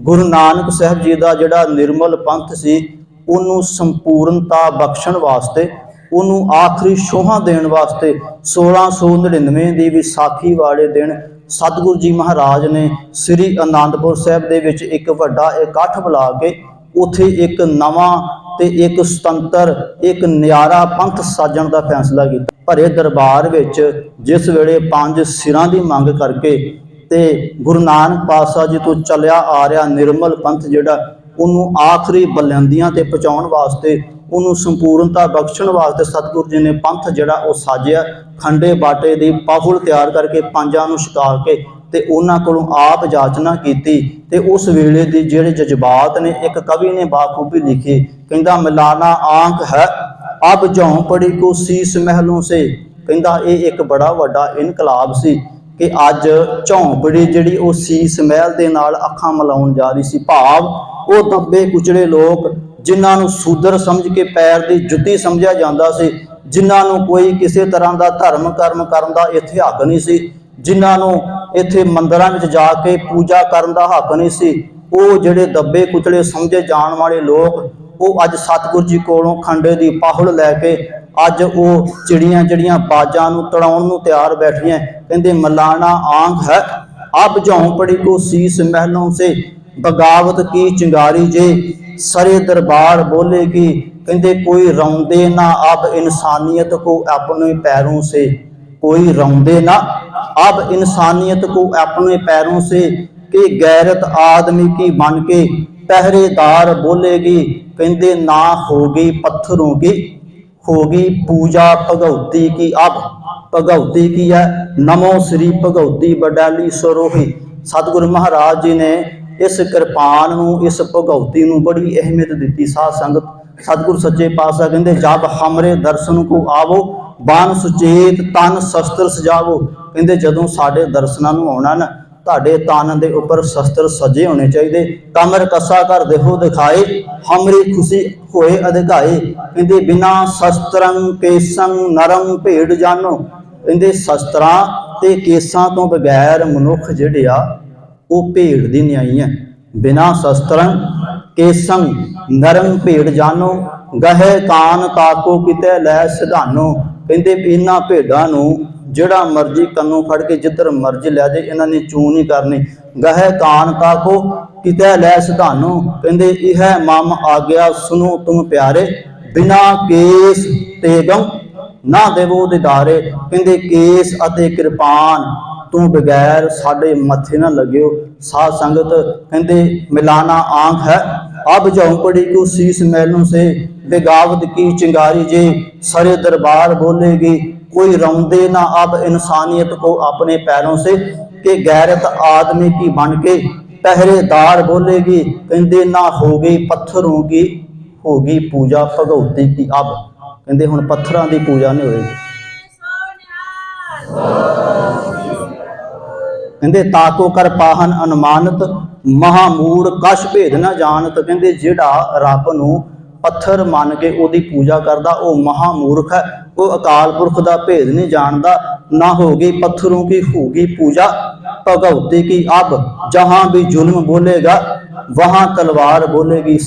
ਗੁਰੂ ਨਾਨਕ ਸਾਹਿਬ ਜੀ ਦਾ ਜਿਹੜਾ ਨਿਰਮਲ ਪੰਥ ਸੀ, ਉਹਨੂੰ ਸੰਪੂਰਨਤਾ ਬਖਸ਼ਣ ਵਾਸਤੇ, ਉਹਨੂੰ ਆਖਰੀ ਸ਼ੋਹਾਂ ਦੇਣ ਵਾਸਤੇ 1699 ਦੀ ਵਿਸਾਖੀ ਵਾਲੇ ਦਿਨ ਸਤਿਗੁਰੂ ਜੀ ਮਹਾਰਾਜ ਨੇ ਸ੍ਰੀ ਅਨੰਦਪੁਰ ਸਾਹਿਬ ਦੇ ਵਿੱਚ ਇੱਕ ਵੱਡਾ ਇਕੱਠ ਬੁਲਾ ਕੇ ਉਥੇ ਇੱਕ ਨਵਾਂ ਤੇ ਇੱਕ ਸੁਤੰਤਰ, ਇੱਕ ਨਿਆਰਾ ਪੰਥ ਸਾਜਣ ਦਾ ਫੈਸਲਾ ਕੀਤਾ। ਭਰੇ ਦਰਬਾਰ ਵਿੱਚ ਜਿਸ ਵੇਲੇ ਪੰਜ ਸਿਰਾਂ ਦੀ ਮੰਗ ਕਰਕੇ ਤੇ ਗੁਰੂ ਨਾਨਕ ਪਾਤਸ਼ਾਹ ਜੀ ਤੋਂ ਚੱਲਿਆ ਆ ਰਿਹਾ ਨਿਰਮਲ ਪੰਥ ਜਿਹੜਾ, ਉਹਨੂੰ ਆਖਰੀ ਬੁਲੰਦੀਆਂ ਤੇ ਪਹੁੰਚਾਉਣ ਵਾਸਤੇ, ਉਹਨੂੰ ਸੰਪੂਰਨਤਾ ਬਖਸ਼ਣ ਵਾਸਤੇ ਸਤਿਗੁਰ ਜੀ ਨੇ ਪੰਥ ਜਿਹੜਾ ਉਹ ਸਾਜਿਆ, ਖੰਡੇ ਬਾਟੇ ਦੀ ਪਾਹੁਲ ਤਿਆਰ ਕਰਕੇ ਪੰਜਾਂ ਨੂੰ ਛਕਾ ਕੇ ਤੇ ਉਹਨਾਂ ਕੋਲੋਂ ਆਪ ਜਾਚਨਾ ਕੀਤੀ ਤੇ ਉਸ ਵੇਲੇ ਦੇ ਜਿਹੜੇ ਜਜ਼ਬਾਤ ਨੇ, ਇੱਕ ਕਵੀ ਨੇ ਬਾਖੂਬੀ ਲਿਖੇ, ਕਹਿੰਦਾ, ਮਿਲਾਨਾ ਆਂਖ ਹੈ, ਅਬ ਝੌਂਪੜੀ ਕੋ ਸੀਸ ਮਹਿਲੋਂ ਸੇ। ਕਹਿੰਦਾ, ਇਹ ਇੱਕ ਬੜਾ ਵੱਡਾ ਇਨਕਲਾਬ ਸੀ। ਕਿ ਅੱਜ ਝੌਂਪੜੀ ਜਿਹੜੀ ਉਹ ਸੀਸ ਮਹਿਲ ਦੇ ਨਾਲ ਅੱਖਾਂ ਮਿਲਾਉਣ ਜਾ ਰਹੀ ਸੀ। ਭਾਵ ਉਹ ਦੱਬੇ ਕੁਚਲੇ ਲੋਕ ਜਿਨ੍ਹਾਂ ਨੂੰ ਸੂਦਰ ਸਮਝ ਕੇ ਪੈਰ ਦੀ ਜੁੱਤੀ ਸਮਝਿਆ ਜਾਂਦਾ ਸੀ, ਜਿਨ੍ਹਾਂ ਨੂੰ ਕੋਈ ਕਿਸੇ ਤਰ੍ਹਾਂ ਦਾ ਧਰਮ ਕਰਮ ਕਰਨ ਦਾ ਇੱਥੇ ਹੱਕ ਨਹੀਂ ਸੀ, ਜਿਨ੍ਹਾਂ ਨੂੰ ਇੱਥੇ ਮੰਦਰਾਂ ਵਿੱਚ ਜਾ ਕੇ ਪੂਜਾ ਕਰਨ ਦਾ ਹੱਕ ਨਹੀਂ ਸੀ, ਉਹ ਜਿਹੜੇ ਦੱਬੇ ਕੁਚਲੇ ਸਮਝੇ ਜਾਣ ਵਾਲੇ ਲੋਕ, ਉਹ ਅੱਜ ਸਤਿਗੁਰ ਜੀ ਕੋਲੋਂ ਖੰਡੇ ਦੀ ਪਾਹੁਲ ਲੈ ਕੇ ਅੱਜ ਉਹ ਚਿੜੀਆਂ ਜਿਹੜੀਆਂ ਬਾਜਾਂ ਨੂੰ ਤੜਾਉਣ ਨੂੰ ਤਿਆਰ ਬੈਠੀਆਂ ਕਹਿੰਦੇ ਮਲਾਣਾ ਆਂਖ ਹੈ ਅਬ ਝੌਂਪੜੀ ਕੋ ਸੀਸ ਮਹਿਲੋਂ ਸੇ ਬਗਾਵਤ ਕੀ ਚਿੰਗਾਰੀ ਜੇ ਸਰੇ ਦਰਬਾਰ ਬੋਲੇਗੀ ਕਹਿੰਦੇ ਕੋਈ ਰੌਂਦੇ ਨਾ ਅਬ ਇਨਸਾਨੀਅਤ ਕੋ ਆਪਣੇ ਪੈਰੋਂ ਸੇ कोई रौंदे ना अब इंसानियत को अपने पैरों से कि गैरत आदमी की बन के पहरेदार बोलेगी कहते ना होगी पत्थरों की होगी पूजा भगवती की अब भगवती की है नमो श्री भगवती बडाली सरोही ਸਤਿਗੁਰੂ ਮਹਾਰਾਜ ਜੀ ਨੇ ਇਸ ਕਿਰਪਾਨ ਨੂੰ ਇਸ ਭਗਉਤੀ ਨੂੰ ਬੜੀ ਅਹਿਮੀਅਤ ਦਿੱਤੀ ਸਾਧ ਸੰਗਤ ਸਤਿਗੁਰੂ ਸੱਚੇ ਪਾਤਸ਼ਾਹ ਕਹਿੰਦੇ ਜਬ ਹਮਰੇ ਦਰਸ਼ਨ ਕੋ ਆਵੋ ਬਾਨ ਸੁਚੇਤ ਤਨ ਸ਼ਸਤਰ ਸਜਾਵੋ ਕਹਿੰਦੇ ਜਦੋਂ ਸਾਡੇ ਦਰਸ਼ਨਾਂ ਨੂੰ ਆਉਣਾ ਨਾ ਤੁਹਾਡੇ ਤਨ ਦੇ ਉੱਪਰ ਸ਼ਸਤਰ ਸਜੇ ਹੋਣੇ ਚਾਹੀਦੇ। ਕਮਰ ਕਸਾ ਕਰ ਦੇਖੋ ਦਿਖਾਏ, ਹਮਰੀ ਖੁਸ਼ੀ ਹੋਏ ਅਧਿਕਾਏ। ਕਹਿੰਦੇ ਬਿਨਾ ਸ਼ਸਤਰੰ, ਕੇਸੰ, ਨਰਮ ਭੇਡ ਜਾਨੋ। ਕਹਿੰਦੇ ਸ਼ਸਤਰਾਂ ਤੇ ਕੇਸਾਂ ਤੋਂ ਬਗੈਰ ਮਨੁੱਖ ਜਿਹੜੇ ਆ ਉਹ ਭੇੜ ਦੀ ਨਿਆਈ ਹੈ। ਬਿਨਾ ਸ਼ਸਤਰੰ, ਕੇਸੰ, ਨਰਮ ਭੇੜ ਜਾਨੋ। ਗਹਿ ਕਾਨ ਤਾਕੋ ਕਿਤੇ ਲੈ ਸਿਧਾਨੋ। ਕਹਿੰਦੇ ਇਹਨਾਂ ਭੇਡਾਂ ਨੂੰ ਜਿਹੜਾ ਮਰਜ਼ੀ ਕੰਨੋਂ ਫੜ ਕੇ ਜਿੱਧਰ ਮਰਜ਼ੀ ਲੈ ਜਾਏ, ਇਹਨਾਂ ਨੇ ਚੂ ਨਹੀਂ ਕਰਨੀ। ਗਹਿ ਕਾਨ ਤਾਕੋ ਕਿਤੇ ਲੈ ਸਿਧਾਨੋ। ਕਹਿੰਦੇ, ਇਹ ਮਮ ਆ ਗਿਆ ਸੁਨੋ ਤੁਮ ਪਿਆਰੇ। ਬਿਨਾ ਕੇਸ ਤੇਗਮ ਨਾ ਦੇਵੋ ਦਿਦਾਰੇ। ਕਹਿੰਦੇ, ਕੇਸ ਅਤੇ ਕਿਰਪਾਨ ਤੂੰ ਬਗੈਰ ਸਾਡੇ ਮੱਥੇ ਨਾ ਲੱਗਿਓ। ਸਾਧ ਸੰਗਤ, ਕਹਿੰਦੇ, ਮਿਲਾਨਾ ਆਂਖ ਹੈ अब झोंपड़ी को शीश मैलों से बेगावत की चिंगारी जे सरे दरबार बोलेगी कोई रौंदे ना अब इंसानियत को अपने पैरों से कि गैरत आदमी की बन के पहरेदार बोलेगी कहते ना होगी पत्थरों की होगी पूजा भगवती की अब कहते हूँ पत्थर की पूजा नहीं होगी कहते ताको कर पाहन अनुमानत ਮਹਾਮੂੜ ਕਸ਼ ਭੇਦ ਨਾ ਜਾਣ, ਤਾਂ ਕਹਿੰਦੇ ਜਿਹੜਾ ਰੱਬ ਨੂੰ ਪੱਥਰ ਮੰਨ ਕੇ ਉਹਦੀ ਪੂਜਾ ਕਰਦਾ, ਉਹ ਮਹਾਮੂਰਖ ਹੈ। ਉਹ ਅਕਾਲ ਪੁਰਖ ਦਾ ਭੇਦ ਨਹੀਂ ਜਾਣਦਾ, ਨਾ ਹੋ ਗਈ ਪੱਥਰੋਂ ਕੀ ਹੋਗੀ ਪੂਜਾ। ਭਗਵਤੀ ਕੀ ਅਬ, ਜਹਾਂ ਵੀ ਜ਼ੁਲਮ ਬੋਲੇਗਾ, ਵਹਾਂ ਤਲਵਾਰ ਬੋਲੇਗੀ।